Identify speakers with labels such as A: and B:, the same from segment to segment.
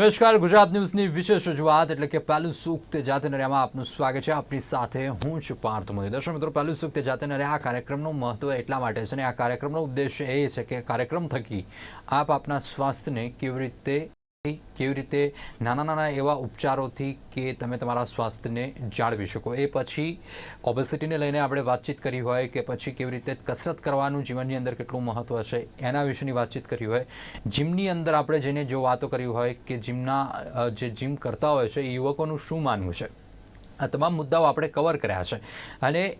A: નમસ્કાર, ગુજરાત ન્યૂઝની વિશેષ રજૂઆત એટલે કે પહેલું સૂક્ત જાતે નર્યામાં આપનું સ્વાગત છે. આપની સાથે હું છું પાર્થ મોદી દર્શક મિત્રો, પહેલું સૂક્ત જાતે નર્યા, આ કાર્યક્રમનું મહત્વ એટલા માટે છે અને આ કાર્યક્રમનો ઉદ્દેશ એ છે કે કાર્યક્રમ થકી આપ આપના સ્વાસ્થ્યને કેવી રીતે કેવી રીતે નાના નાના એવા ઉપચારોથી કે તમે તમારા સ્વાસ્થ્યને જાળવી શકો? એ પછી ઓબેસિટીને લઈને આપણે વાતચીત કરી હોય કે પછી કેવી રીતે કસરત કરવાનું જીવનની અંદર કેટલું મહત્ત્વ છે, એના વિશેની વાતચીત કરી હોય. જીમની અંદર આપણે જેને જો વાતો કરી હોય કે જીમના જે જીમ કરતા હોય છે, એ યુવકોનું શું માનવું છે? આ તમામ મુદ્દાઓ આપણે કવર કર્યા છે. અને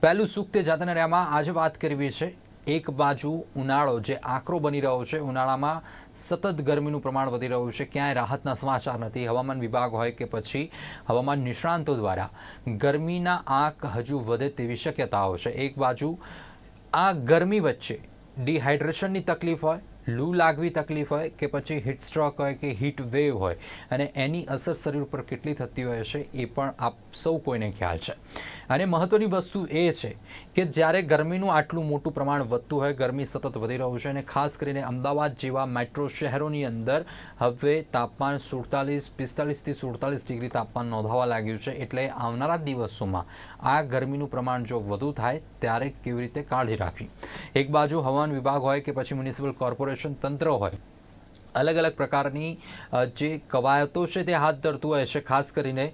A: પહેલું સુખ તે જાતના આજે વાત કરવી છે એક બાજુ ઉનાળો જે આકરો બની રહ્યો છે, ઉનાળામાં સતત ગરમીનું પ્રમાણ વધી રહ્યું છે, ક્યાંય રાહતના સમાચાર નથી. હવામાન વિભાગ હોય કે પછી હવામાન નિષ્ણાંતો દ્વારા ગરમીના આંક હજુ વધે તેવી શક્યતાઓ છે. એક બાજુ આ ગરમી વચ્ચે ડિહાઇડ્રેશનની તકલીફ હોય લૂ લાગવી તકલીફ હોય કે પછી હીટ સ્ટ્રોક હોય કે હીટ વેવ હોય અને એની અસર શરીર ઉપર કેટલી થતી હોય છે એ પણ આપ સૌ કોઈને ખ્યાલ છે. અને મહત્ત્વની વસ્તુ એ છે કે જ્યારે ગરમીનું આટલું મોટું પ્રમાણ વધતું હોય, ગરમી સતત વધી રહ્યું છે અને ખાસ કરીને અમદાવાદ જેવા મેટ્રો શહેરોની અંદર હવે તાપમાન સુડતાલીસ, પિસ્તાલીસથી સુડતાલીસ ડિગ્રી તાપમાન નોંધાવા લાગ્યું છે. એટલે આવનારા દિવસોમાં આ ગરમીનું પ્રમાણ જો વધુ થાય, ત્યારે કેવી રીતે કાળજી રાખવી? એક બાજુ હવામાન વિભાગ હોય કે પછી મ્યુનિસિપલ કોર્પોરેશન તંત્ર હોય. અલગ અલગ પ્રકારની જે કવાયતો છે તે હાથ ધરતું હોય છે, ખાસ કરીને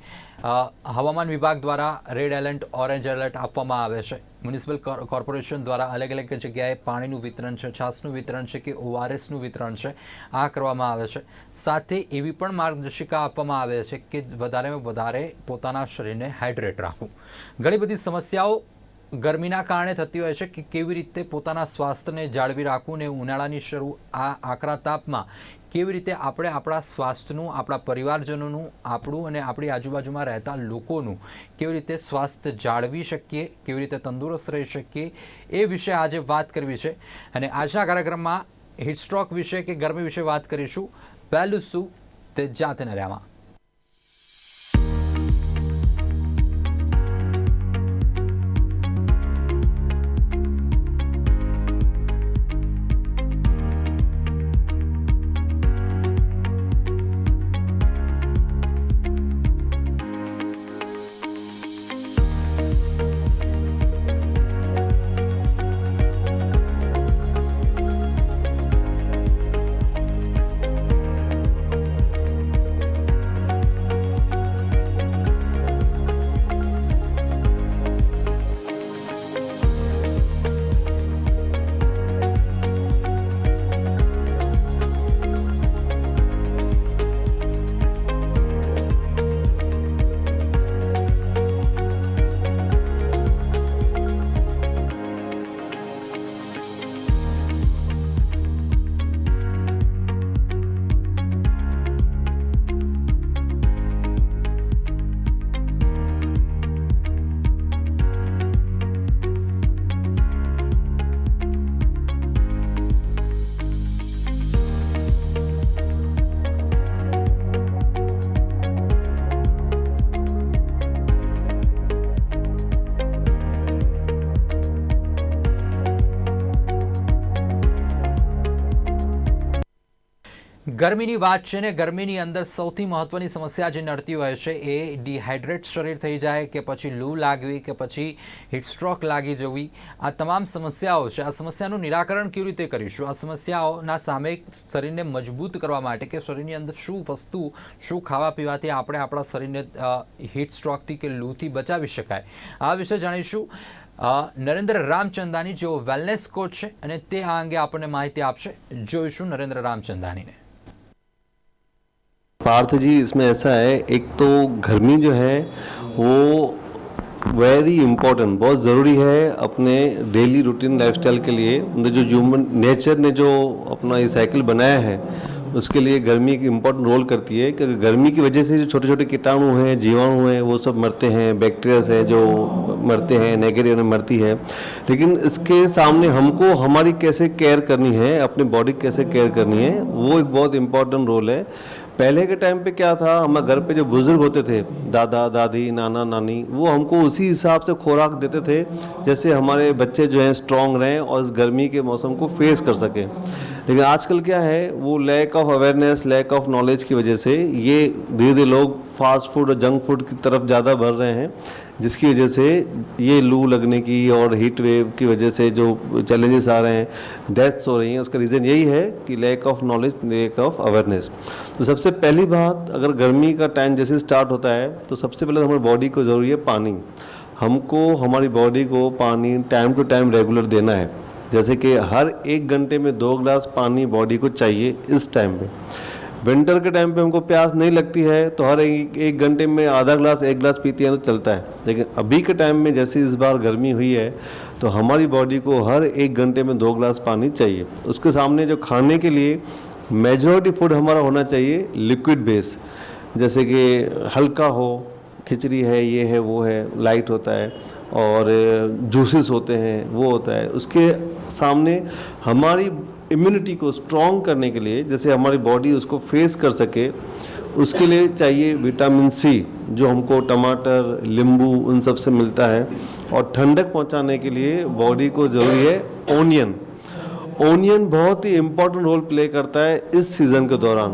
A: હવામાન વિભાગ દ્વારા રેડ એલર્ટ, ઓરેન્જ એલર્ટ આપવામાં આવે છે. મ્યુનિસિપલ કોર- કોર્પોરેશન દ્વારા અલગ અલગ જગ્યાએ પાણીનું વિતરણ છે, છાસનું વિતરણ છે કે ઓઆરએસનું વિતરણ છે, આ કરવામાં આવે છે. સાથે એવી પણ માર્ગદર્શિકા આપવામાં આવે છે કે વધારેમાં વધારે પોતાના શરીરને હાઇડ્રેટ રાખવું. ઘણી બધી સમસ્યાઓ ગરમીના કારણે થતી હોય છે કે કેવી રીતે પોતાના સ્વાસ્થ્યને જાળવી રાખવું ને ઉનાળાની શરૂ આ આકરા તાપમાં કેવી રીતે આપણે આપણા સ્વાસ્થ્યનું, આપણા પરિવારજનોનું, આપણું અને આપણી આજુબાજુમાં રહેતા લોકોનું કેવી રીતે સ્વાસ્થ્ય જાળવી શકીએ, કેવી રીતે તંદુરસ્ત રહી શકીએ, એ વિશે આજે વાત કરવી છે. અને આજના કાર્યક્રમમાં હિટસ્ટ્રોક વિશે કે ગરમી વિશે વાત કરીશું. પહેલું શું તે જાતને નર્યામાં. ગરમીની વાત છે ને, ગરમીની અંદર સૌથી મહત્વની સમસ્યા જે નડતી હોય છે એ ડિહાઇડ્રેટ શરીર થઈ જાય કે પછી લૂ લાગવી કે પછી હીટસ્ટ્રોક લાગી જવી. આ તમામ સમસ્યાઓ છે. આ સમસ્યાનું નિરાકરણ કેવી રીતે કરીશું? આ સમસ્યાઓના સામે શરીરને મજબૂત કરવા માટે કે શરીરની અંદર શું વસ્તુ, શું ખાવા પીવાથી આપણે આપણા શરીરને હીટસ્ટ્રોકથી કે લૂથી બચાવી શકાય? આ વિશે જાણીશું. નરેન્દ્ર રામચંદાની જેઓ વેલનેસ કોચ છે અને તે આ અંગે આપણને માહિતી આપશે. જોઈશું નરેન્દ્ર રામચંદાનીને.
B: पार्थ जी, इसमें ऐसा है, एक तो गर्मी जो है, वो वेरी इम्पोर्टेंट बहुत ज़रूरी है अपने डेली रूटीन लाइफस्टाइल के लिए। जो ह्यूमन नेचर ने जो अपना ये साइकिल बनाया है, उसके लिए गर्मी एक इम्पोर्टेंट रोल करती है क्योंकि गर्मी की वजह से जो छोटे छोटे कीटाणु हैं, जीवाणु हैं, वो सब मरते हैं बैक्टीरियाज हैं जो मरते हैं नेगेटिव मरती है। लेकिन इसके सामने हमको हमारी कैसे केयर करनी है, अपने बॉडी कैसे केयर करनी है, वो एक बहुत इम्पोर्टेंट रोल है। पहले के टाइम पे क्या था? हमारे घर पे जो बुज़ुर्ग होते थे, दादा, दादी, नाना, नानी, वो हमको उसी हिसाब से खुराक देते थे, जैसे हमारे बच्चे जो हैं स्ट्रांग रहें और इस गर्मी के मौसम को फेस कर सकें। लेकिन आजकल क्या है, वो lack of awareness lack of knowledge की वजह से ये धीरे धीरे लोग फास्ट फ़ूड और जंक फ़ूड की तरफ़ ज़्यादा बढ़ रहे हैं। जिसकी वजह से ये लू लगने की और हीट वेव की वजह से जो चैलेंजेस आ रहे हैं डेथ्स हो रही हैं, उसका रीज़न यही है कि lack of knowledge lack of awareness तो सबसे पहली बात, अगर गर्मी का टाइम जैसे स्टार्ट होता है तो सबसे पहले तो हमारी बॉडी को ज़रूरी है पानी। हमको, हमारी बॉडी को पानी टाइम टू टाइम रेगुलर देना है। जैसे कि हर एक घंटे में दो ग्लास पानी बॉडी को चाहिए इस टाइम पे। विंटर के टाइम पे हमको प्यास नहीं लगती है तो हर एक एक घंटे में आधा ग्लास, एक ग्लास पीते हैं तो चलता है। लेकिन अभी के टाइम में जैसे इस बार गर्मी हुई है तो हमारी बॉडी को हर एक घंटे में दो ग्लास पानी चाहिए। उसके सामने जो खाने के लिए मेजोरिटी फ़ूड हमारा होना चाहिए लिक्विड बेस जैसे कि हल्का हो, खिचड़ी है, ये है, वो है लाइट होता है, और जूसेस होते हैं, वो होता है। उसके सामने हमारी इम्यूनिटी को स्ट्रॉन्ग करने के लिए, जैसे हमारी बॉडी उसको फेस कर सके, उसके लिए चाहिए विटामिन सी जो हमको टमाटर, नींबू, उन सबसे मिलता है। और ठंडक पहुँचाने के लिए बॉडी को ज़रूरी है ओनियन ओनियन बहुत ही इम्पोर्टेंट रोल प्ले करता है इस सीज़न के दौरान।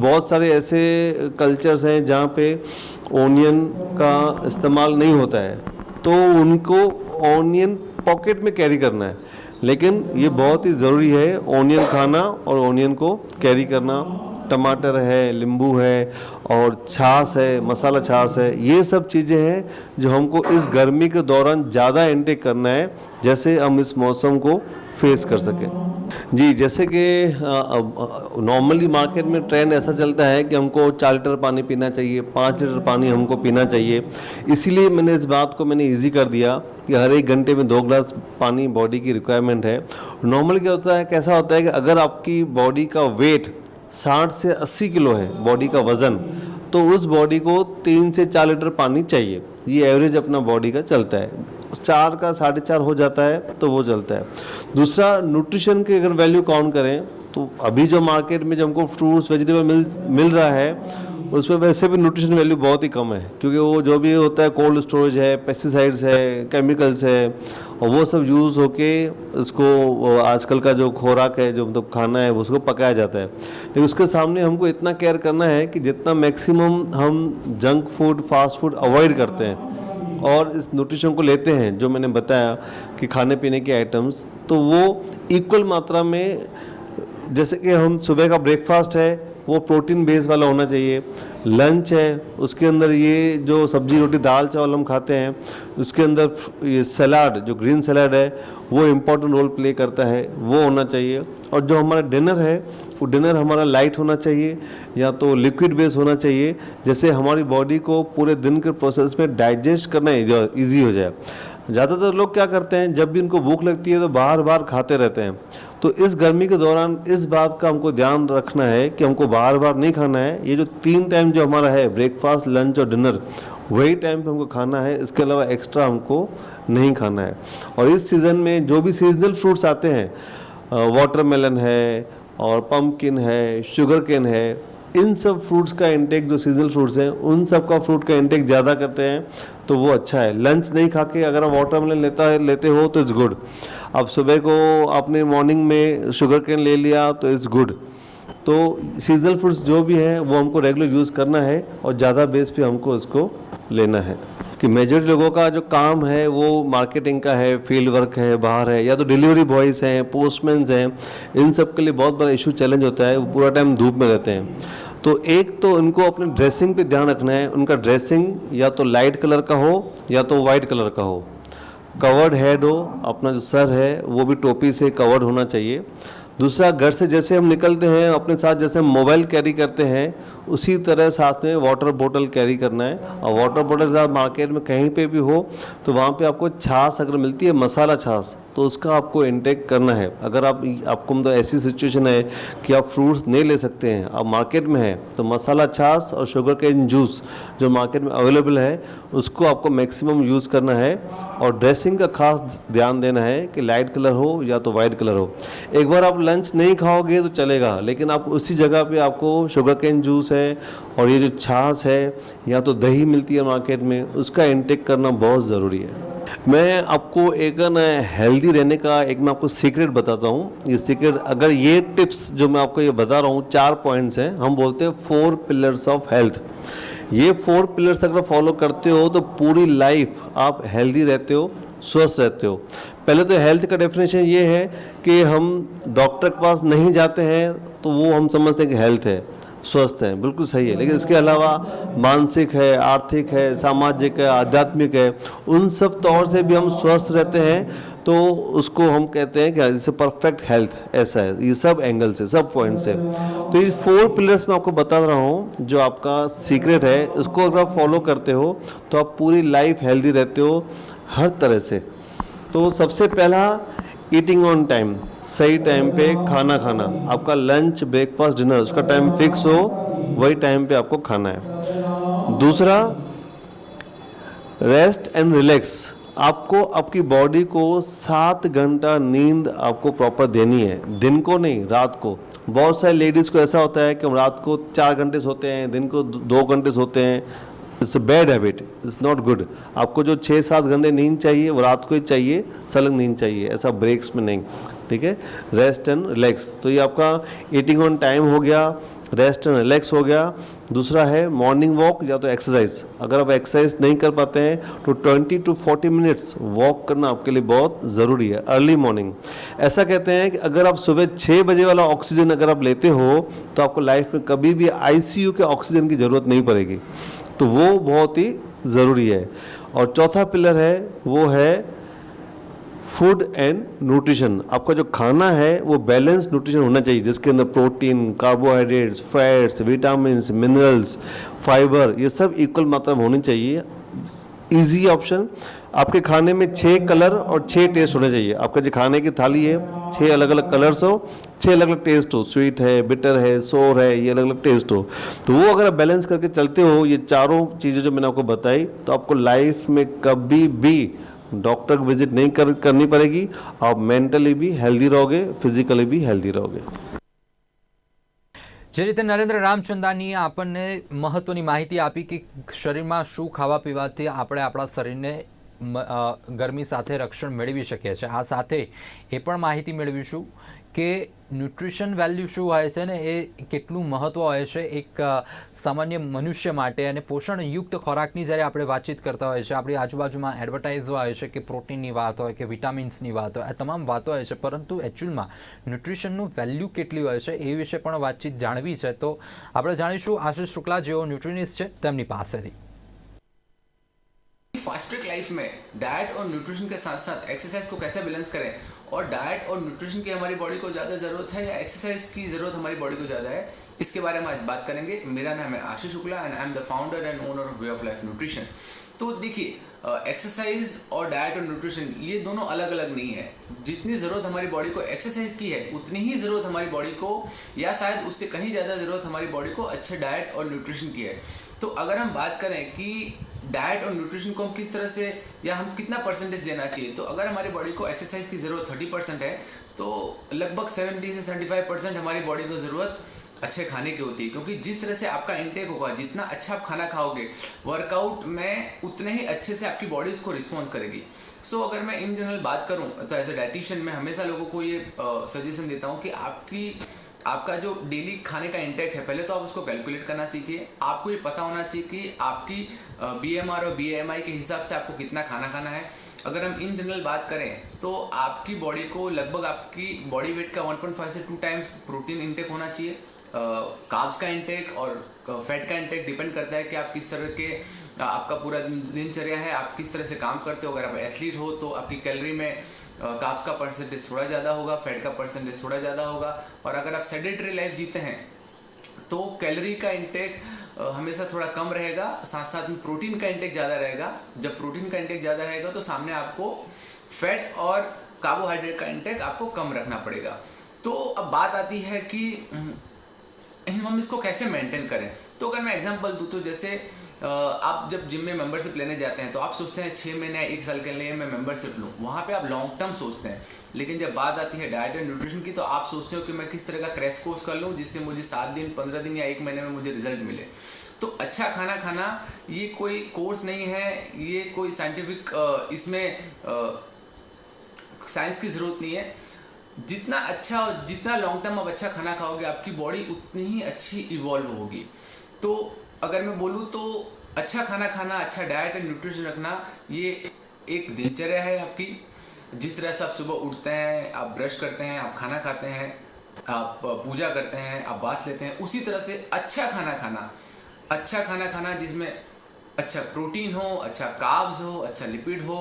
B: बहुत सारे ऐसे कल्चर्स हैं जहाँ पे ओनियन का इस्तेमाल नहीं होता है। तो उनको ओनियन पॉकेट में कैरी करना है। लेकिन ये बहुत ही ज़रूरी है ओनियन खाना और ओनियन को कैरी करना। टमाटर है, नींबू है और छाछ है, मसाला छाछ है, ये सब चीज़ें हैं जो हमको इस गर्मी के दौरान ज़्यादा इंटेक करना है, जैसे हम इस मौसम को फेस कर सकें। जी, जैसे कि नॉर्मली मार्केट में ट्रेंड ऐसा चलता है कि हमको चार लीटर पानी पीना चाहिए, पाँच लीटर पानी हमको पीना चाहिए। इसीलिए मैंने इस बात को मैंने इजी कर दिया कि हर एक घंटे में दो ग्लास पानी बॉडी की रिक्वायरमेंट है। नॉर्मल क्या होता है, कैसा होता है कि अगर आपकी बॉडी का वेट साठ से अस्सी किलो है बॉडी का वज़न तो उस बॉडी को तीन से चार लीटर पानी चाहिए। ये एवरेज अपना बॉडी का चलता है। चार का साढ़े चार हो जाता है तो वो चलता है। दूसरा न्यूट्रिशन की अगर वैल्यू काउंट करें तो अभी जो मार्केट में जो हमको फ्रूट्स वेजिटेबल मिल मिल रहा है उसमें वैसे भी न्यूट्रिशन वैल्यू बहुत ही कम है, क्योंकि वो जो भी होता है कोल्ड स्टोरेज है पेस्टिसाइड्स है केमिकल्स है, और वो सब यूज़ होके उसको आजकल का जो खुराक है, जो मतलब खाना है उसको पकाया जाता है। लेकिन उसके सामने हमको इतना केयर करना है कि जितना मैक्सिमम हम junk food fast food avoid करते हैं। और इस न्यूट्रिशन को लेते हैं, जो मैंने बताया कि खाने पीने के आइटम्स तो वो इक्वल मात्रा में, जैसे कि हम सुबह का ब्रेकफास्ट है, वो प्रोटीन बेस वाला होना चाहिए। लंच है, उसके अंदर ये जो सब्ज़ी रोटी, दाल चावल हम खाते हैं, उसके अंदर ये सलाद जो ग्रीन सलाद है, वो इम्पोर्टेंट रोल प्ले करता है, वो होना चाहिए। और जो हमारा डिनर है डिनर हमारा लाइट होना चाहिए, या तो लिक्विड बेस होना चाहिए, जैसे हमारी बॉडी को पूरे दिन के प्रोसेस में डाइजेस्ट करना ईजी हो जाए। ज़्यादातर लोग क्या करते हैं, जब भी उनको भूख लगती है तो बार बार खाते रहते हैं। तो इस गर्मी के दौरान इस बात का हमको ध्यान रखना है कि हमको बार बार नहीं खाना है। ये जो तीन टाइम जो हमारा है ब्रेकफास्ट लंच और डिनर वही टाइम पे हमको खाना है। इसके अलावा एक्स्ट्रा हमको नहीं खाना है। और इस सीज़न में जो भी सीजनल फ्रूट्स आते हैं वाटरमेलन है और पम्पकिन है शुगर केन है, इन सब फ्रूट्स का इंटेक जो सीजनल फ्रूट्स हैं, उन सब का फ्रूट का इंटेक ज़्यादा करते हैं तो वो अच्छा है। लंच नहीं खा के अगर आप वाटरमेलन लेता है, लेते हो तो इट्स गुड अब सुबह को आपने मॉर्निंग में शुगर केन ले लिया तो इट्स गुड तो सीजनल फ्रूट्स जो भी हैं, वो हमको रेगुलर यूज़ करना है, और ज़्यादा बेस पे हमको इसको लेना है। कि मेजॉरिटी लोगों का जो काम है, वो मार्केटिंग का है फ़ील्ड वर्क है, बाहर है, या तो डिलीवरी बॉयज़ हैं पोस्टमैन हैं, इन सब के लिए बहुत बड़ा इशू चैलेंज होता है, वो पूरा टाइम धूप में रहते हैं। तो एक तो उनको अपने ड्रेसिंग पे ध्यान रखना है, उनका ड्रेसिंग या तो लाइट कलर का हो, या तो वाइट कलर का हो। कवर्ड हेड हो, अपना जो सर है, वो भी टोपी से कवर्ड होना चाहिए। दूसरा, घर से जैसे हम निकलते हैं, अपने साथ जैसे हम मोबाइल कैरी करते हैं उसी तरह साथ में वाटर बोतल कैरी करना है। और वाटर बोतल के साथ मार्केट में कहीं पे भी हो तो वहाँ पे आपको छाछ अगर मिलती है, मसाला छाछ तो उसका आपको इंटेक करना है। अगर आप, आपको मतलब ऐसी सिचुएशन है कि आप फ्रूट्स नहीं ले सकते हैं, आप मार्केट में है तो मसाला छाछ और शुगर केन जूस जो मार्केट में अवेलेबल है, उसको आपको मैक्सिमम यूज़ करना है। और ड्रेसिंग का खास ध्यान देना है कि लाइट कलर हो या तो वाइट कलर हो। एक बार आप लंच नहीं खाओगे तो चलेगा, लेकिन आप उसी जगह पर आपको शुगर केन जूस है और ये जो छाछ है, या तो दही मिलती है मार्केट में, उसका इंटेक करना बहुत ज़रूरी है। मैं आपको एक ना हेल्दी रहने का एक मैं आपको सीक्रेट बताता हूँ। ये सीक्रेट अगर ये टिप्स जो मैं आपको ये बता रहा हूँ, चार पॉइंट्स हैं। हम बोलते हैं फोर पिलर्स ऑफ़ हेल्थ ये फोर पिलर्स अगर फॉलो करते हो तो पूरी लाइफ आप हेल्दी रहते हो, स्वस्थ रहते हो। पहले तो हेल्थ का डेफिनेशन ये है कि हम डॉक्टर के पास नहीं जाते हैं तो वो हम समझते हैं कि हेल्थ है। स्वस्थ हैं, बिल्कुल सही है। लेकिन इसके अलावा मानसिक है, आर्थिक है, सामाजिक है, आध्यात्मिक है, उन सब तौर से भी हम स्वस्थ रहते हैं तो उसको हम कहते हैं कि जैसे परफेक्ट हेल्थ ऐसा है। ये सब एंगल से, सब पॉइंट से। तो ये फोर पिलर्स मैं आपको बता रहा हूँ, जो आपका सीक्रेट है, इसको अगर आप फॉलो करते हो तो आप पूरी लाइफ हेल्दी रहते हो, हर तरह से। तो सबसे पहला ईटिंग ऑन टाइम सही टाइम पे खाना खाना। आपका लंच ब्रेकफास्ट डिनर उसका टाइम फिक्स हो, वही टाइम पे आपको खाना है। दूसरा रेस्ट एंड रिलैक्स आपको, आपकी बॉडी को सात घंटा नींद आपको प्रॉपर देनी है। दिन को नहीं, रात को। बहुत सारे लेडीज़ को ऐसा होता है कि हम रात को चार घंटे सोते हैं, दिन को दो घंटे सोते हैं। It's a bad habit it's not good आपको जो छः सात घंटे नींद चाहिए, वो रात को ही चाहिए, सलग नींद चाहिए। ऐसा ब्रेक्स में नहीं। ठीक है? रेस्ट एंड रिलैक्स तो ये आपका ईटिंग ऑन टाइम हो गया रेस्ट एंड रिलैक्स हो गया। दूसरा है मॉर्निंग वॉक या तो एक्सरसाइज अगर आप एक्सरसाइज नहीं कर पाते हैं तो 20 टू 40 मिनट्स वॉक करना आपके लिए बहुत ज़रूरी है अर्ली मॉर्निंग ऐसा कहते हैं कि अगर आप सुबह छः बजे वाला ऑक्सीजन अगर आप लेते हो तो आपको लाइफ में कभी भी आईसीयू के ऑक्सीजन की ज़रूरत नहीं पड़ेगी। तो वो बहुत ही ज़रूरी है। और चौथा पिलर है, वो है फ़ूड एंड न्यूट्रिशन आपका जो खाना है, वो बैलेंस न्यूट्रिशन होना चाहिए, जिसके अंदर protein carbohydrates fats vitamin minerals fibre ये सब इक्वल मात्रा में होनी चाहिए। इजी ऑप्शन आपके खाने में छः कलर और छः टेस्ट होने चाहिए। आपका जो खाने की थाली है छः अलग अलग कलर्स हो छः अलग अलग टेस्ट हो। स्वीट है बिटर है सोर है, ये अलग अलग टेस्ट हो। तो वो अगर आप बैलेंस करके चलते हो, ये चारों चीज़ें जो मैंने आपको बताई तो आपको लाइफ में कभी भी डॉक्टर की विजिट नहीं कर, करनी पड़ेगी। आप मेंटली भी हेल्दी रहोगे फिजिकली भी हेल्दी रहोगे।
A: જે રીતે નરેન્દ્ર રામચંદાનીએ આપણને મહત્વની માહિતી આપી કે શરીરમાં શું ખાવા પીવાથી આપણે આપણા શરીરને ગરમી સાથે રક્ષણ મેળવી શકીએ છીએ. આ સાથે એ પણ માહિતી મેળવીશું. કે ન્યુટ્રિશન વેલ્યુ શું હોય છે ને, એ કેટલું મહત્ત્વ હોય છે એક સામાન્ય મનુષ્ય માટે અને પોષણયુક્ત ખોરાકની જ્યારે આપણે વાતચીત કરતા હોય છે, આપણી આજુબાજુમાં એડવર્ટાઇઝ હોય છે કે પ્રોટીનની વાત હોય કે વિટામિન્સની વાત હોય, આ તમામ વાતો હોય છે, પરંતુ એકચ્યુઅલમાં ન્યુટ્રિશનનું વેલ્યુ કેટલી હોય છે એ વિશે પણ વાતચીત જાણવી છે. તો આપણે જાણીશું આશિષ શુક્લા જેઓ ન્યુટ્રિનિસ્ટ છે તેમની પાસેથી.
C: फास्ट ट्रैक लाइफ में डाइट और न्यूट्रिशन के साथ साथ एक्सरसाइज को कैसे बैलेंस करें? और डाइट और न्यूट्रिशन की हमारी बॉडी को ज़्यादा ज़रूरत है या एक्सरसाइज की ज़रूरत हमारी बॉडी को ज़्यादा है, इसके बारे में आज बात करेंगे। मेरा नाम है Ashish Shukla and I am the founder and owner of Way of Life nutrition तो देखिए एक्सरसाइज और डाइट और न्यूट्रिशन ये दोनों अलग अलग नहीं है। जितनी ज़रूरत हमारी बॉडी को एक्सरसाइज की है, उतनी ही ज़रूरत हमारी बॉडी को, या शायद उससे कहीं ज़्यादा ज़रूरत हमारी बॉडी को अच्छे डाइट और न्यूट्रिशन की है। तो अगर हम बात करें कि डाइट और न्यूट्रिशन को हम किस तरह से, या हम कितना परसेंटेज देना चाहिए तो अगर हमारी बॉडी को एक्सरसाइज की ज़रूरत थर्टी परसेंट है तो लगभग सेवेंटी से सेवेंटी फाइव परसेंट हमारी बॉडी को ज़रूरत अच्छे खाने की होती है क्योंकि जिस तरह से आपका इंटेक होगा जितना अच्छा आप खाना खाओगे वर्कआउट में उतने ही अच्छे से आपकी बॉडी उसको रिस्पॉन्स करेगी। सो so, अगर मैं इन जनरल बात करूँ तो एज ए डाइटिशियन मैं हमेशा लोगों को ये सजेशन देता हूँ कि आपकी आपका जो डेली खाने का इंटेक है पहले तो आप उसको कैलकुलेट करना सीखिए। आपको ये पता होना चाहिए कि आपकी बीएमआर और बीएमआई के हिसाब से आपको कितना खाना खाना है। अगर हम इन जनरल बात करें तो आपकी बॉडी को लगभग आपकी बॉडी वेट का 1.5 से 2 टाइम्स प्रोटीन इंटेक होना चाहिए। कार्ब्स का इंटेक और फैट का इंटेक डिपेंड करता है कि आप किस तरह के आपका पूरा दिनचर्या है, आप किस तरह से काम करते हो। अगर आप एथलीट हो तो आपकी कैलोरी में कार्ब्स का परसेंटेज थोड़ा ज़्यादा होगा फैट का परसेंटेज थोड़ा ज़्यादा होगा। और अगर आप सेडेंटरी लाइफ जीते हैं तो कैलोरी का इंटेक हमेशा थोड़ा कम रहेगा साथ साथ में प्रोटीन का इंटेक ज़्यादा रहेगा। जब प्रोटीन का इंटेक ज़्यादा रहेगा तो सामने आपको फैट और कार्बोहाइड्रेट का इंटेक आपको कम रखना पड़ेगा। तो अब बात आती है कि हम इसको कैसे मेंटेन करें? तो अगर मैं एग्जांपल दूँ तो जैसे आप जब जिम में मेंबरशिप लेने जाते हैं तो आप सोचते हैं छः महीने एक साल के लिए मैं मेंबरशिप लूँ। वहाँ पे आप लॉन्ग टर्म सोचते हैं। लेकिन जब बात आती है डाइट एंड न्यूट्रिशन की तो आप सोचते हो कि मैं किस तरह का क्रैश कोर्स कर लूँ, जिससे मुझे सात दिन, पंद्रह दिन या एक महीने में मुझे रिज़ल्ट मिले। तो अच्छा खाना खाना, ये कोई कोर्स नहीं है, ये कोई साइंटिफिक इसमें साइंस की ज़रूरत नहीं है। जितना अच्छा और जितना लॉन्ग टर्म आप अच्छा खाना खाओगे, आपकी बॉडी उतनी ही अच्छी इवॉल्व होगी। तो अगर मैं बोलूँ तो अच्छा खाना खाना अच्छा डाइट एंड न्यूट्रिशन रखना, ये एक दिनचर्या है आपकी। जिस तरह से आप सुबह उठते हैं, आप ब्रश करते हैं, आप खाना खाते हैं, आप पूजा करते हैं, आप बात लेते हैं, उसी तरह से अच्छा खाना खाना अच्छा खाना खाना जिसमें अच्छा प्रोटीन हो अच्छा कार्ब्स हो अच्छा लिपिड हो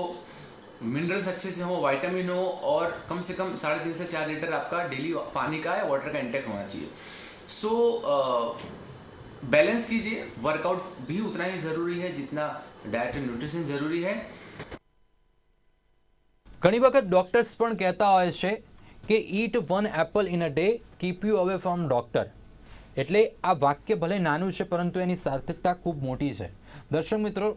C: मिनरल्स अच्छे से हो वाइटामिन हो और कम से कम साढ़े तीन से चार लीटर आपका डेली पानी का या वाटर का इंटेक होना चाहिए सो बैलेंस कीजिए वर्कआउट भी उतना ही ज़रूरी है जितना डाइट एंड न्यूट्रिशन ज़रूरी है
A: ઘણી વખત ડૉક્ટર્સ પણ કહેતા હોય છે કે eat one apple in a day keep you away from doctor એટલે આ વાક્ય ભલે નાનું છે પરંતુ એની સાર્થકતા ખૂબ મોટી છે દર્શક મિત્રો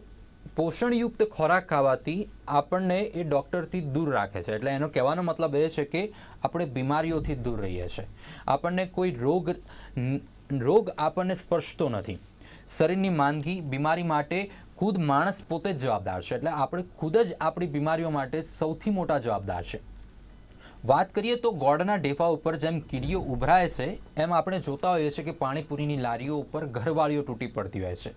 A: પોષણયુક્ત ખોરાક ખાવાથી આપણને એ ડૉક્ટરથી દૂર રાખે છે. એટલે એનો કહેવાનો મતલબ એ છે કે આપણે બીમારીઓથી દૂર રહીએ છીએ. આપણને કોઈ રોગ રોગ આપણને સ્પર્શતો નથી. શરીરની માંદગી, બીમારી માટે ખુદ માણસ પોતે જ જવાબદાર છે. એટલે આપણે ખુદ જ આપણી બીમારીઓ માટે સૌથી મોટા જવાબદાર છે. વાત કરીએ તો ગોળના ડેફા ઉપર જેમ કીડીઓ ઉભરાય છે, એમ આપણે જોતા હોઈએ છીએ કે પાણીપુરીની લારીઓ ઉપર ઘરવાળીઓ તૂટી પડતી હોય છે.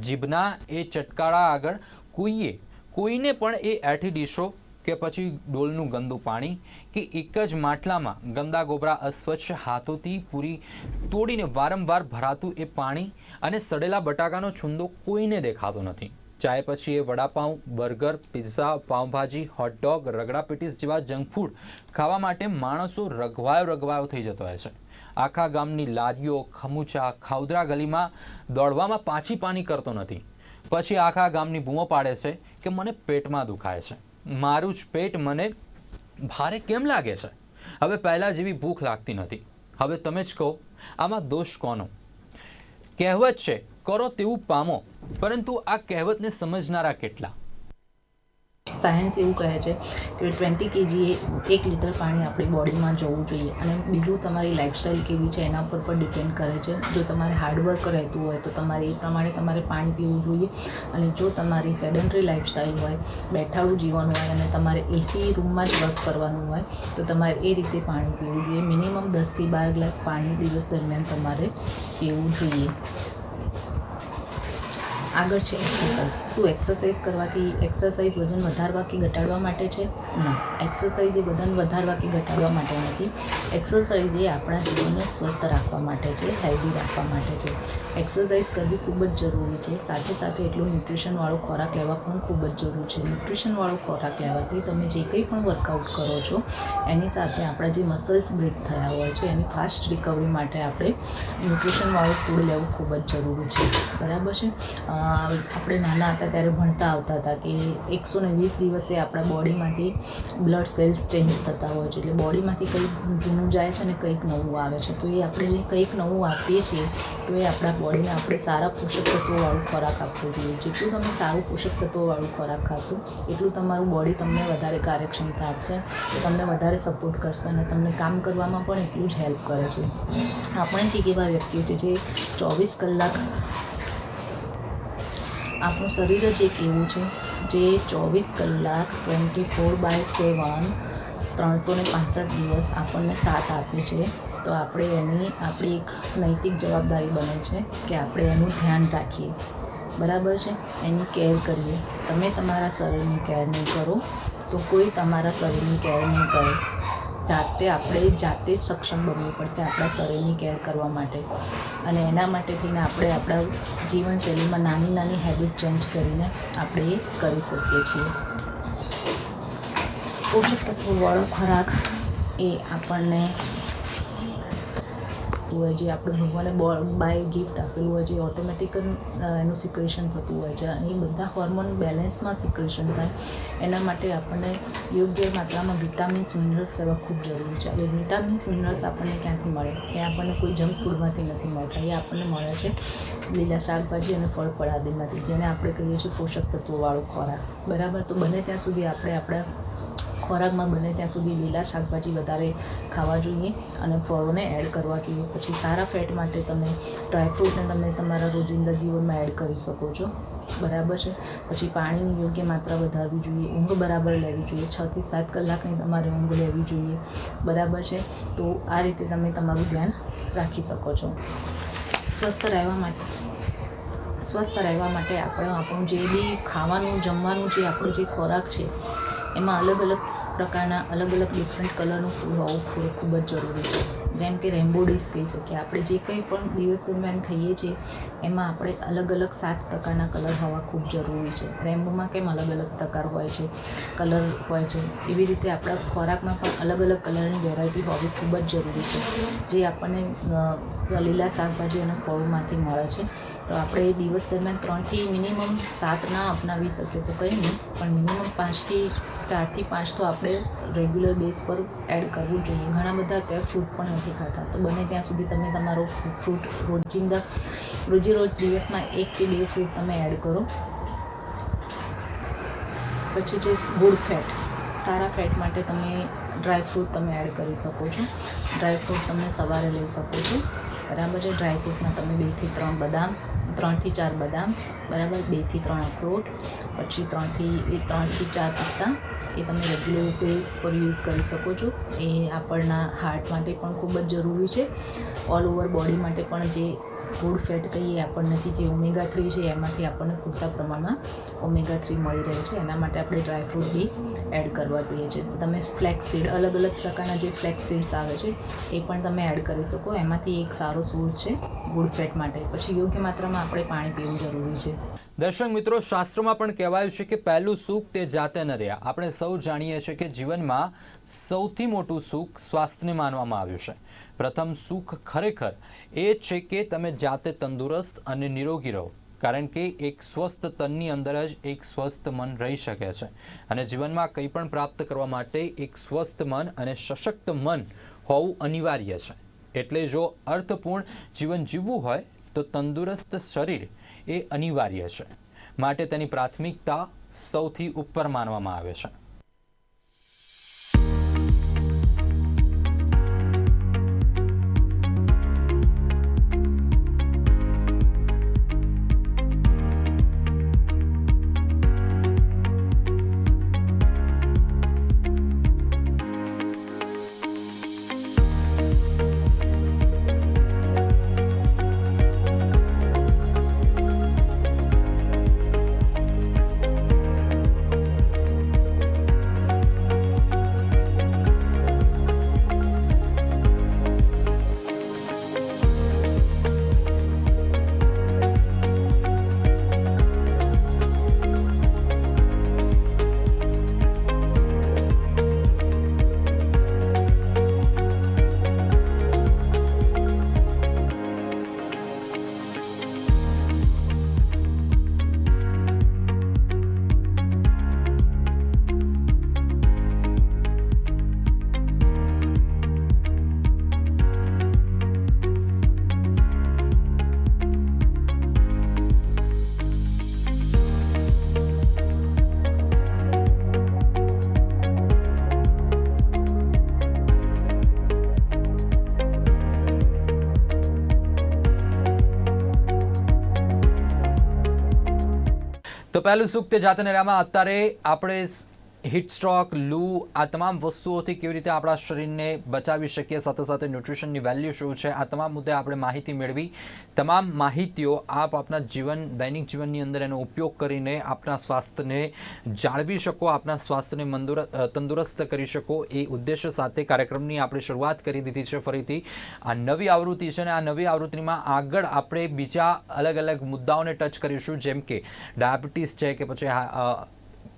A: જીભના એ ચટકાળા આગળ કોઈએ, કોઈને પણ એ એઠી ડીશો કે પછી ડોલનું ગંદુ પાણી કે એક જ માટલામાં ગંદા ગોબરા અસ્વચ્છ હાથોથી પૂરી તોડીને વારંવાર ભરાતું એ પાણી અને સડેલા બટાકાનો છુંદો કોઈને દેખાતો નથી. ચાય પછી એ vada pav, burger, pizza, pav bhaji hot dog ragda patties જેવા જંક ફૂડ ખાવા માટે માણસો રઘવાયો રઘવાયો થઈ જતો હોય છે. આખા ગામની લારીઓ, ખમુચા, ખાઉદરા ગલીમાં દોડવામાં પાછી પાની કરતો નથી. પછી આખા ગામની બૂમો પાડે છે કે મને પેટમાં દુખાય છે. મારું જ પેટ મને ભારે કેમ લાગે છે? હવે પહેલાં જેવી ભૂખ લાગતી નથી. હવે તમે જ કહો, આમાં દોષ કોનો? કહેવત છે કરો તેવું પામો. પરંતુ આ કહેવતને સમજનારા કેટલા?
D: સાયન્સ એવું કહે છે કે ટ્વેન્ટી કેજી એક લિટર પાણી આપણી બોડીમાં જવું જોઈએ. અને બીજું તમારી લાઇફસ્ટાઈલ કેવી છે એના ઉપર પણ ડિપેન્ડ કરે છે. જો તમારે હાર્ડવર્ક રહેતું હોય તો તમારે એ પ્રમાણે તમારે પાણી પીવું જોઈએ. અને જો તમારી સેડન્ટરી લાઇફસ્ટાઈલ હોય બેઠાડું જીવન હોય અને તમારે એસી રૂમમાં જ વર્ક કરવાનું હોય, તો તમારે એ રીતે પાણી પીવું જોઈએ. મિનિમમ દસથી બાર ગ્લાસ પાણી દિવસ દરમિયાન તમારે પીવું જોઈએ. આગળ છે એક્સરસાઇઝ શું એક્સરસાઇઝ કરવાથી એક્સરસાઇઝ વજન વધારવા કે ઘટાડવા માટે છે. ના એક્સરસાઇઝ એ વજન વધારવા કે ઘટાડવા માટે નથી. એક્સરસાઇઝ એ આપણા જીવનને સ્વસ્થ રાખવા માટે છે હેલ્ધી રાખવા માટે છે. એક્સરસાઇઝ કરવી ખૂબ જ જરૂરી છે. સાથે સાથે એટલું ન્યુટ્રિશનવાળો ખોરાક લેવા પણ ખૂબ જ જરૂરી છે. ન્યુટ્રિશનવાળો ખોરાક લેવાથી તમે જે કંઈ પણ વર્કઆઉટ કરો છો એની સાથે આપણા જે મસલ્સ બ્રેક થયા હોય છે એની ફાસ્ટ રિકવરી માટે આપણે ન્યુટ્રિશનવાળું ફૂડ લેવું ખૂબ જ જરૂરી છે. બરાબર છે? આપણે નાના હતા ત્યારે ભણતા આવતા હતા કે એકસો ને વીસ દિવસે આપણા બોડીમાંથી બ્લડ સેલ્સ ચેન્જ થતા હોય છે. એટલે બોડીમાંથી કંઈક જૂનું જાય છે ને કંઈક નવું આવે છે. તો એ આપણે કંઈક નવું આપીએ છીએ, તો એ આપણા બોડીને આપણે સારા પોષક તત્વોવાળું ખોરાક આપવો જોઈએ. જેટલું તમે સારું પોષક તત્વોવાળું ખોરાક ખાશો, એટલું તમારું બોડી તમને વધારે કાર્યક્ષમતા આપશે, તો તમને વધારે સપોર્ટ કરશે અને તમને કામ કરવામાં પણ એટલું જ હેલ્પ કરે છે. આપણે જ એક એવા વ્યક્તિઓ છે જે ચોવીસ કલાક આપણું શરીર જ એક એવું છે જે ચોવીસ કલાક ટ્વેન્ટી ફોર બાય સેવન ત્રણસો ને પાંસઠ દિવસ આપણને સાથ આપે છે. તો આપણે એની આપણી એક નૈતિક જવાબદારી બને છે કે આપણે એનું ધ્યાન રાખીએ. બરાબર છે? એની કેર કરીએ. તમે તમારા શરીરની કેર નહીં કરો તો કોઈ તમારા શરીરની કેર નહીં કરે. જાતે આપણે જાતે જ સક્ષમ બનવું પડશે આપણા શરીરની કેર કરવા માટે. અને એના માટે થઈને આપણે આપણા જીવનશૈલીમાં નાની નાની હેબિટ ચેન્જ કરીને આપણે એ કરી શકીએ છીએ. પોષક તત્વોવાળો ખોરાક એ આપણને હોય જે આપણે ભગવાને બાય ગિફ્ટ આપેલું હોય છે ઓટોમેટિક એનું સિક્રેશન થતું હોય છે. અને એ બધા હોર્મોન બેલેન્સમાં સિક્રેશન થાય. એના માટે આપણને યોગ્ય માત્રામાં વિટામિન્સ મિનરલ્સ લેવા ખૂબ જરૂરી છે. હવે વિટામિન્સ મિનરલ્સ આપણને ક્યાંથી મળે? એ આપણને કોઈ જંક ફૂડમાંથી નથી મળતા. એ આપણને મળે છે લીલા શાકભાજી અને ફળ ફળાદીમાંથી, જેને આપણે કહીએ છીએ પોષક તત્વોવાળો ખોરાક. બરાબર? તો બને ત્યાં સુધી આપણે આપણા ખોરાકમાં બને ત્યાં સુધી લીલા શાકભાજી વધારે ખાવા જોઈએ અને ફળોને એડ કરવા જોઈએ. પછી સારા ફેટ માટે તમે ડ્રાયફ્રૂટને તમે તમારા રોજિંદા જીવનમાં એડ કરી શકો છો. બરાબર છે? પછી પાણીની યોગ્ય માત્રા વધારવી જોઈએ. ઊંઘ બરાબર લેવી જોઈએ. છથી સાત કલાકની તમારે ઊંઘ લેવી જોઈએ. બરાબર છે? તો આ રીતે તમે તમારું ધ્યાન રાખી શકો છો. સ્વસ્થ રહેવા માટે, સ્વસ્થ રહેવા માટે આપણે, આપણું જે બી ખાવાનું, જમવાનું જે આપણું જે ખોરાક છે એમાં અલગ અલગ પ્રકારના અલગ અલગ ડિફરન્ટ કલરનું ફૂલ હોવું ખૂબ ખૂબ જ જરૂરી છે. જેમ કે રેમ્બો ડીશ કહી શકીએ. આપણે જે કંઈ પણ દિવસ દરમિયાન ખાઈએ છીએ, એમાં આપણે અલગ અલગ સાત પ્રકારના કલર હોવા ખૂબ જરૂરી છે. રેમ્બોમાં કેમ અલગ અલગ પ્રકાર હોય છે? કલર હોય છે. એવી રીતે આપણા ખોરાકમાં પણ અલગ અલગ કલરની વેરાયટી હોવી ખૂબ જ જરૂરી છે. જે આપણને લીલા શાકભાજી અને ફળોમાંથી મળે છે. તો આપણે દિવસ દરમિયાન ત્રણથી મિનિમમ સાત ના અપનાવી શકીએ તો કંઈ નહીં. પણ મિનિમમ પાંચથી ચારથી પાંચ તો આપણે રેગ્યુલર બેઝ પર એડ કરવું જોઈએ. ઘણા બધા અત્યારે ફ્રૂટ પણ નથી ખાતા. તો બને ત્યાં સુધી તમે તમારો ફ્રૂટ રોજિંદા રોજે રોજ દિવસમાં એક કે બે ફ્રૂટ તમે એડ કરો. પછી છે ગુડ ફેટ સારા ફેટ માટે તમે ડ્રાય ફ્રૂટ તમે એડ કરી શકો છો. ડ્રાય ફ્રૂટ તમે સવારે લઈ શકો છો. બરાબર છે? ડ્રાય ફ્રૂટમાં તમે બેથી ત્રણ બદામ ત્રણથી ચાર બદામ, બરાબર? બેથી ત્રણ અખરોટ, પછી ત્રણથી ત્રણથી ચાર પિસ્તા એ તમે રેગ્યુલર બેઝ પર યુઝ કરી શકો છો. એ આપણના હાર્ટ માટે પણ ખૂબ જ જરૂરી છે. ઓલ ઓવર બોડી માટે પણ જે ગુડ ફેટ કહીએ આપણને જે ઓમેગા થ્રી છે એમાંથી આપણને પૂરતા પ્રમાણમાં ઓમેગા થ્રી મળી રહે છે. એના માટે આપણે ડ્રાયફ્રૂટ બી એડ કરવા જોઈએ છે. તમે ફ્લેક્સ સીડ અલગ અલગ પ્રકારના જે ફ્લેક્સ સીડ્સ આવે છે, એ પણ તમે એડ કરી શકો. એમાંથી એક સારો સોર્સ છે ગુડ ફેટ માટે. પછી યોગ્ય માત્રામાં આપણે પાણી પીવું જરૂરી છે.
A: દર્શક મિત્રો, શાસ્ત્રોમાં પણ કહેવાયું છે કે પહેલું સુખ તે જાતે ન રહ્યા. આપણે સૌ જાણીએ છીએ કે જીવનમાં સૌથી મોટું સુખ સ્વાસ્થ્યને માનવામાં આવ્યું છે. પ્રથમ સુખ ખરેખર એ છે કે તમે જાતે તંદુરસ્ત અને નિરોગી રહો. કારણ કે એક સ્વસ્થ તનની અંદર જ એક સ્વસ્થ મન રહી શકે છે. અને જીવનમાં કંઈ પણ પ્રાપ્ત કરવા માટે એક સ્વસ્થ મન અને સશક્ત મન હોવું અનિવાર્ય છે. એટલે જો અર્થપૂર્ણ જીવન જીવવું હોય, તો તંદુરસ્ત શરીર એ અનિવાર્ય છે. માટે તેની પ્રાથમિકતા સૌથી ઉપર માનવામાં આવે છે. તો પહેલું સુખ તે જાતે નર્યામાં અત્યારે આપણે હિટ સ્ટ્રોક, લૂ, આ તમામ વસ્તુઓથી કેવી રીતે આપણા શરીરને બચાવી શકીએ, સાથે સાથે ન્યુટ્રિશનની વેલ્યુ શું છે, આ તમામ મુદ્દે આપણે માહિતી મેળવી. તમામ માહિતીઓ આપ આપના જીવન, દૈનિક જીવનની અંદર એનો ઉપયોગ કરીને આપના સ્વાસ્થ્યને જાળવી શકો, આપના સ્વાસ્થ્યને મંદુર તંદુરસ્ત કરી શકો. એ ઉદ્દેશ્ય સાથે કાર્યક્રમની આપણે શરૂઆત કરી દીધી છે ફરીથી. આ નવી આવૃત્તિ છે અને આ નવી આવૃત્તિમાં આગળ આપણે બીજા અલગ અલગ મુદ્દાઓને ટચ કરીશું, જેમ કે ડાયાબિટીસ છે કે પછી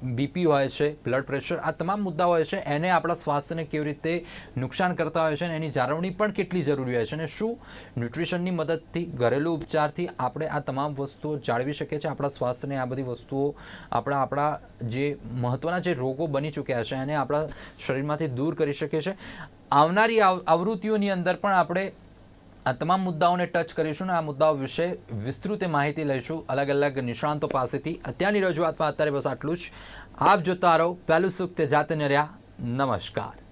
A: બીપી હોય છે, બ્લડ પ્રેશર, આ તમામ મુદ્દા હોય છે, એને આપણા સ્વાસ્થ્યને કેવી રીતે નુકસાન કરતા હોય છે અને એની જાળવણી પણ કેટલી જરૂરી હોય છે અને શું ન્યુટ્રિશનની મદદથી ઘરેલું ઉપચારથી આપણે આ તમામ વસ્તુઓ જાળવી શકીએ છીએ, આપણા સ્વાસ્થ્યને આ બધી વસ્તુઓ, આપણા આપણા જે મહત્ત્વના જે રોગો બની ચૂક્યા છે એને આપણા શરીરમાંથી દૂર કરી શકીએ છીએ. આવનારી આવ- આવૃત્તિઓની અંદર પણ આપણે આ તમામ મુદ્દાઓને ટચ કરીશું અને આ મુદ્દાઓ વિશે વિસ્તૃત માહિતી લઈશું. અલગ અલગ નિષ્ણાંતો પાસેથી. અત્યારની રજૂઆતમાં અત્યારે બસ આટલું જ. આપ જોતા રહો પહેલું સુખ તે જાતે રહ્યા નમસ્કાર.